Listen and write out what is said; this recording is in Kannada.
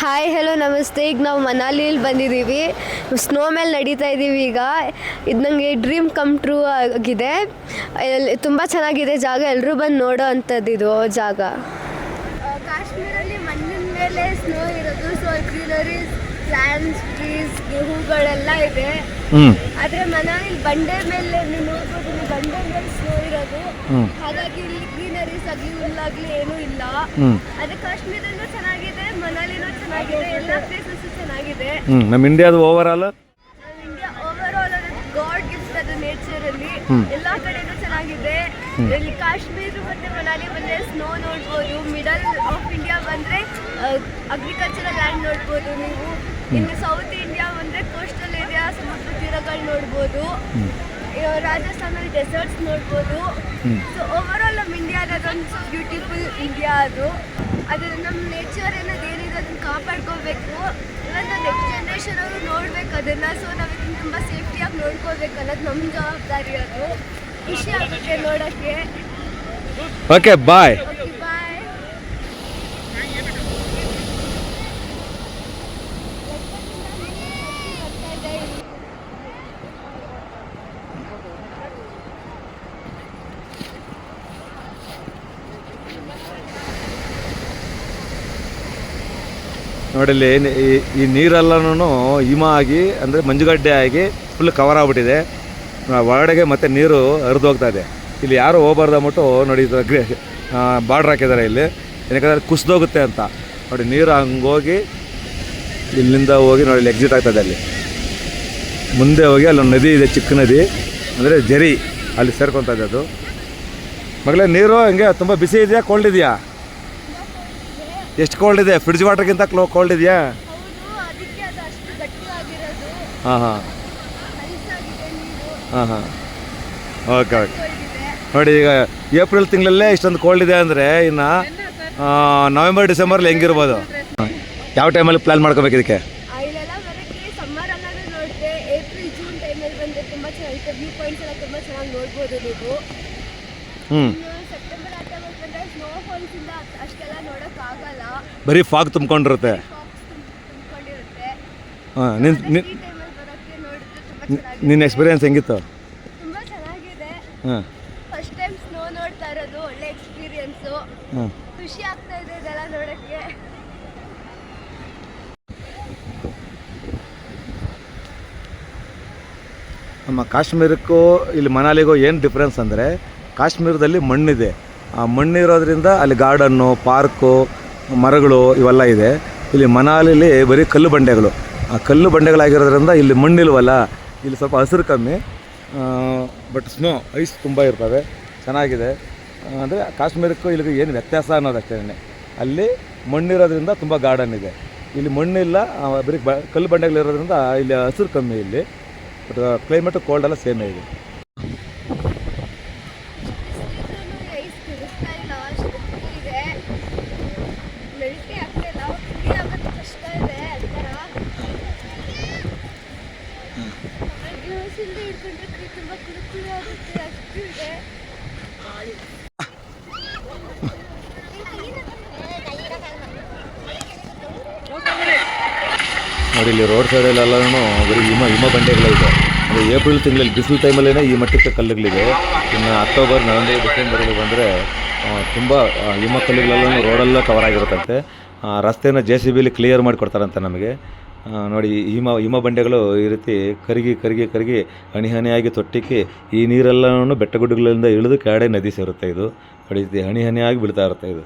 ಹಾಯ್ ಹಲೋ ನಮಸ್ತೆ. ಈಗ ನಾವು ಮನಾಲಿಯಲ್ಲಿ ಬಂದಿದ್ದೀವಿ. ಸ್ನೋ ಮೇಲೆ ನಡೀತಾ ಇದ್ದೀವಿ ಈಗ. ಇದು ನನಗೆ ಡ್ರೀಮ್ ಕಮ್ ಟ್ರೂ ಆಗಿದೆ. ತುಂಬ ಚೆನ್ನಾಗಿದೆ ಜಾಗ. ಎಲ್ಲರೂ ಬಂದು ನೋಡೋ ಅಂಥದ್ದು ಇದು ಜಾಗ. ಕಾಶ್ಮೀರಲ್ಲಿ ಮಣ್ಣಿನ ಮೇಲೆ ಸ್ನೋ ಇರೋದು ಸೊ ಗ್ರೀನರಿ ಪ್ಲಾಂಟ್ಸ್ ಟ್ರೀಸ್ ಹೂಗಳೆಲ್ಲ ಇದೆ. ಆದರೆ ಮನಾಲಿ ಬಂಡೆ ಮೇಲೆ ನೀವು ನೋಡ್ಬೋದು ಬಂಡೆ ಮೇಲೆ ಸ್ನೋ ಇರೋದು. ಹಾಗಾಗಿ ಇಲ್ಲಿ ಗ್ರೀನರೀಸ್ ಆಗಲಿ ಹುಲ್ಲಾಗ್ಲಿ ಏನೂ ಇಲ್ಲ. ಅದೇ ಕಾಶ್ಮೀರನೂ ಚೆನ್ನಾಗಿದೆ ಮನಾಲಿನೂ ಚೆನ್ನಾಗಿದೆ ಎಲ್ಲ ಪ್ಲೇಸಸ್ ಚೆನ್ನಾಗಿದೆ. ಹ್ಞೂ ನಮ್ಮ ಇಂಡಿಯಾದ over all India over all God gift ಅದು ನೇಚರ್ ಅಲ್ಲಿ. ಎಲ್ಲಾ ಕಡೆನೂ ಚೆನ್ನಾಗಿದೆ. ಇಲ್ಲಿ ಕಾಶ್ಮೀರ ಮತ್ತೆ ಮನಾಲಿ ಬಂದ್ರೆ ಸ್ನೋ ನೋಡ್ಬೋದು ಮಿಡಲ್ ಆಫ್ ಇಂಡಿಯಾ ಬಂದ್ರೆ ಅಗ್ರಿಕಲ್ಚರಲ್ ಲ್ಯಾಂಡ್ ನೋಡ್ಬೋದು ನೀವು. ಇನ್ನು ಸೌತ್ ಇಂಡಿಯಾ ಬಂದ್ರೆ ಕೋಸ್ಟಲ್ ಏರಿಯಾ ಸಮುದ್ರ ತೀರಗಳು ನೋಡ್ಬೋದು ರಾಜಸ್ಥಾನಲ್ಲಿ ಡೆಸರ್ಟ್ಸ್ ನೋಡ್ಬೋದು. ಸೊ ಓವರ್ ಆಲ್ ನಮ್ಮ ಇಂಡಿಯಾದ ಅದೊಂದು ಬ್ಯೂಟಿಫುಲ್ ಇಂಡಿಯಾ ಅದು. ಅದು ನಮ್ಮ ನೇಚರ್ ಏನದು ಏನಿದೆ ಅದನ್ನು ಕಾಪಾಡ್ಕೋಬೇಕು. ಇವಾಗ ನೆಕ್ಸ್ಟ್ ಜನ್ರೇಷನ್ ಅವರು ನೋಡ್ಬೇಕು ಅದನ್ನ. ಸೊ ನಾವು ಇದನ್ನ ತುಂಬ ಸೇಫ್ಟಿಯಾಗಿ ನೋಡ್ಕೋಬೇಕು ಅನ್ನೋದು ನಮ್ಮ ಜವಾಬ್ದಾರಿ ಅದು. ಖುಷಿ ಆಗುತ್ತೆ ನೋಡೋಕ್ಕೆ. ಓಕೆ ಬಾಯ್ ನೋಡಿಲ್ಲಿ ಈ- ನೀರೆಲ್ಲನೂ ಹಿಮ ಆಗಿ, ಅಂದರೆ ಮಂಜುಗಡ್ಡೆ ಆಗಿ ಫುಲ್ ಕವರ್ ಆಗಿಬಿಟ್ಟಿದೆ. ಒಳಗಡೆಗೆ ಮತ್ತೆ ನೀರು ಹರಿದು ಹೋಗ್ತಾ ಇದೆ. ಇಲ್ಲಿ ಯಾರು ಹೋಗ್ಬಾರ್ದು ಅಂದ್ಬಿಟ್ಟು ನೋಡಿ ಬಾರ್ಡ್ರ್ ಹಾಕಿದ್ದಾರೆ ಇಲ್ಲಿ. ಏನಕ್ಕೆ ಕುಸಿದೋಗುತ್ತೆ ಅಂತ. ನೋಡಿ, ನೀರು ಹಂಗೋಗಿ ಇಲ್ಲಿಂದ ಹೋಗಿ ನೋಡಿ, ಇಲ್ಲಿ ಎಕ್ಸಿಟ್ ಆಗ್ತದೆ ಅಲ್ಲಿ. ಮುಂದೆ ಹೋಗಿ ಅಲ್ಲೊಂದು ನದಿ ಇದೆ, ಚಿಕ್ಕ ನದಿ. ಅಂದರೆ ಜರಿ ಅಲ್ಲಿ ಸೇರ್ಕೊತಾ ಇದೆ ಅದು. ಮಗಳೇ, ನೀರು ಹಂಗೆ ತುಂಬ ಬಿಸಿ ಇದೆಯಾ ಕೋಲ್ಡ್ ಇದೆಯಾ? ಎಷ್ಟು ಕೋಲ್ಡ್ ಇದೆ? ಫ್ರಿಡ್ಜ್ ವಾಟರ್ಗಿಂತ ಕ್ಲೋ ಕೋಲ್ಡ್ ಇದೆಯಾ? ಹಾಂ ಹಾಂ. ಹಾಂ ಹಾಂ. ಓಕೆ ಓಕೆ ನೋಡಿ ಈಗ ಏಪ್ರಿಲ್ ತಿಂಗಳಲ್ಲೇ ಇಷ್ಟೊಂದು ಕೋಲ್ಡ್ ಇದೆ ಅಂದರೆ ಇನ್ನು ನವೆಂಬರ್ ಡಿಸೆಂಬರ್ಲಿ ಹೆಂಗಿರ್ಬೋದು? ಯಾವ ಟೈಮಲ್ಲಿ ಪ್ಲ್ಯಾನ್ ಮಾಡ್ಕೋಬೇಕು ಇದಕ್ಕೆ? ಹ್ಞೂ ಬರೀ ಫಾಗ್ ತುಂಬ್ಕೊಂಡಿರುತ್ತೆ. ಹಾಂ ನಿನ್ನ ನಿನ್ನ ಎಕ್ಸ್ಪೀರಿಯನ್ಸ್ ಹೆಂಗಿತ್ತು? ತುಂಬ ಚೆನ್ನಾಗಿದೆ. ಹಾಂ. ಫಸ್ಟ್ ಟೈಮ್ ಸ್ನೋ ನೋಡ್ತಾ ಇರೋದು ಒಳ್ಳೆ ಎಕ್ಸ್ಪೀರಿಯನ್ಸು ಹಾಂ. ಖುಷಿ ಆಗ್ತಾ ಇದೆ ಇದೆಲ್ಲ ನೋಡೋಕ್ಕೆ. ನಮ್ಮ ಕಾಶ್ಮೀರಕ್ಕೂ ಇಲ್ಲಿ ಮನಾಲಿಗೂ ಏನು ಡಿಫ್ರೆನ್ಸ್ ಅಂದರೆ ಕಾಶ್ಮೀರದಲ್ಲಿ ಮಣ್ಣಿದೆ. ಆ ಮಣ್ಣಿರೋದ್ರಿಂದ ಅಲ್ಲಿ ಗಾರ್ಡನ್ನು ಪಾರ್ಕು ಮರಗಳು ಇವೆಲ್ಲ ಇದೆ. ಇಲ್ಲಿ ಮನಾಲಿಲಿ ಬರೀ ಕಲ್ಲು ಬಂಡೆಗಳು. ಆ ಕಲ್ಲು ಬಂಡೆಗಳಾಗಿರೋದ್ರಿಂದ ಇಲ್ಲಿ ಮಣ್ಣಿಲ್ವಲ್ಲ, ಇಲ್ಲಿ ಸ್ವಲ್ಪ ಹಸಿರು ಕಮ್ಮಿ. ಬಟ್ ಸ್ನೋ ಐಸ್ ತುಂಬ ಇರ್ತವೆ ಚೆನ್ನಾಗಿದೆ. ಅಂದರೆ ಕಾಶ್ಮೀರಕ್ಕೂ ಇಲ್ಲಿಗೂ ಏನು ವ್ಯತ್ಯಾಸ ಅನ್ನೋದಷ್ಟೇ ಅಲ್ಲಿ ಮಣ್ಣಿರೋದ್ರಿಂದ ತುಂಬ ಗಾರ್ಡನ್ ಇದೆ. ಇಲ್ಲಿ ಮಣ್ಣಿಲ್ಲ ಬರೀ ಬ, ಕಲ್ಲು ಬಂಡೆಗಳಿರೋದ್ರಿಂದ ಇಲ್ಲಿ ಹಸಿರು ಕಮ್ಮಿ ಇಲ್ಲಿ. ಬಟ್ ಕ್ಲೈಮೇಟು ಕೋಲ್ಡೆಲ್ಲ ಸೇಮೇ ಇದೆ ಐಸ್ ತಿರುಗ್ತಾ ಇಲ್ಲ ಅಷ್ಟು ಇದೆ ಮೆಲ್ಟೇ ಆಗ್ತಾ ಇಲ್ಲ ಫ್ರೀ ಆಗೋದು ಕಷ್ಟ ಇದೆ ಆ ಥರ ಗ್ಲೌಸಿಂದ ಹಿಡ್ಕೊಂಡ್ರೆ ಕೈ ತುಂಬ ಕುರುಕುರು ಆಗುತ್ತೆ ಅಷ್ಟು ಇದೆ ನೋಡಿ, ಇಲ್ಲಿ ರೋಡ್ ಸೈಡಲ್ಲೆಲ್ಲನೂ ಬರೀ ಹಿಮ ಹಿಮ ಬಂಡೆಗಳಿದೆ ಅಂದರೆ ಏಪ್ರಿಲ್ ತಿಂಗಳಲ್ಲಿ ಬಿಸಿಲು ಟೈಮಲ್ಲೇ ಈ ಮಟ್ಟಕ್ಕೆ ಕಲ್ಲುಗಳಿದೆ ಇನ್ನು ಅಕ್ಟೋಬರ್ ನವೆಂಬರ್ ಡಿಸೆಂಬರ್ಗೆ ಬಂದರೆ ತುಂಬ ಹಿಮ ಕಲ್ಲುಗಳೆಲ್ಲನೂ ರೋಡೆಲ್ಲ ಕವರ್ ಆಗಿರುತ್ತಂತೆ. ರಸ್ತೆನ ಜೆ ಸಿ ಬಿಲಿ ಕ್ಲಿಯರ್ ಮಾಡಿಕೊಡ್ತಾರಂತೆ ನಮಗೆ. ನೋಡಿ, ಹಿಮ ಹಿಮ ಬಂಡೆಗಳು ಈ ರೀತಿ ಕರಗಿ ಕರಗಿ ಕರಗಿ ಹನಿ ಹನಿಯಾಗಿ ತೊಟ್ಟಿಕ್ಕಿ ಈ ನೀರೆಲ್ಲನೂ ಬೆಟ್ಟಗುಡ್ಡಗಳಿಂದ ಇಳಿದು ಕಾಡೆ ನದಿ ಸೇರುತ್ತೆ ಇದು. ನೋಡಿ ಹನಿ ಹನಿಯಾಗಿ ಬೀಳ್ತಾ ಇರುತ್ತೆ ಇದು.